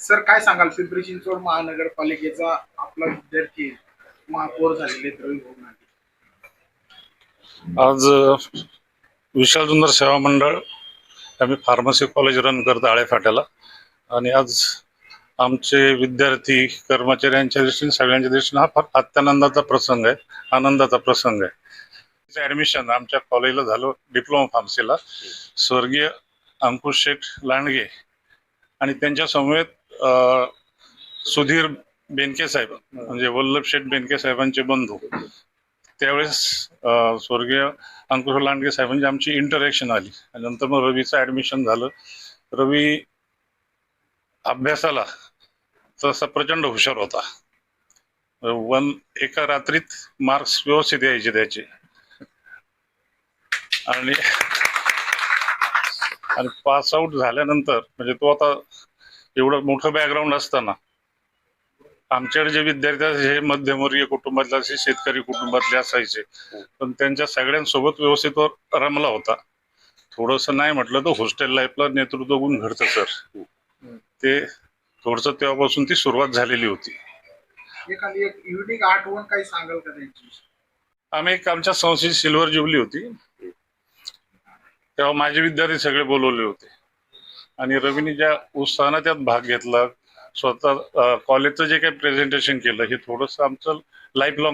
Sir काय सांगाल? पिंपरी चिंचवड महानगरपालिकेचा आपला विद्यार्थी महापौर झालेले रवी आज विशाल सुंदर सेवा मंडळ आम्ही फार्मसी कॉलेज रन करतो आळे फाट्याला. आणि आज आमचे विद्यार्थी कर्मचाऱ्यांच्या दृष्टीने सगळ्यांच्या दृष्टीने हा फार अत्यानंदाचा प्रसंग आहे आनंदाचा प्रसंग आहे. ऍडमिशन आमच्या कॉलेजला झालं डिप्लोमा फार्मसीला स्वर्गीय अंकुश शेठ लांडगे आणि त्यांच्या समवेत सुधीर बेनके साहेब म्हणजे वल्लभ शेठ बेनके साहेबांचे बंधू. त्यावेळेस स्वर्गीय अंकुश लांडगे साहेबांची म्हणजे आमची इंटरॅक्शन आली. आणि नंतर मग रवीचं ऍडमिशन झालं. रवी अभ्यासाला तसा प्रचंड हुशार होता. वन एका रात्रीत मार्क्स व्यवस्थित यायचे त्याचे. आणि आणि पास आउट झाल्यानंतर म्हणजे तो आता एवढं मोठं बॅकग्राऊंड असताना आमच्याकडे जे विद्यार्थी हे मध्यमवर्गीय कुटुंबातले असे शेतकरी कुटुंबातले असायचे. पण त्यांच्या सगळ्यांसोबत व्यवस्थित रमला होता. थोडस नाही म्हटलं तर हॉस्टेल लाईफला नेतृत्व गुण घडतं सर ते थोडस तेव्हापासून ती सुरुवात झालेली होती. युनिक आठवण काही सांगाल का त्यांची? आम्ही एक आमच्या संस्थेची सिल्वर जुबली होती. तेव्हा माझे विद्यार्थी सगळे बोलवले होते. आणि रवीने ज्या उत्साहानं त्यात भाग घेतला स्वतः कॉलेजचं जे काही प्रेझेंटेशन केलं हे थोडंसं आमचं लाईफ लॉंग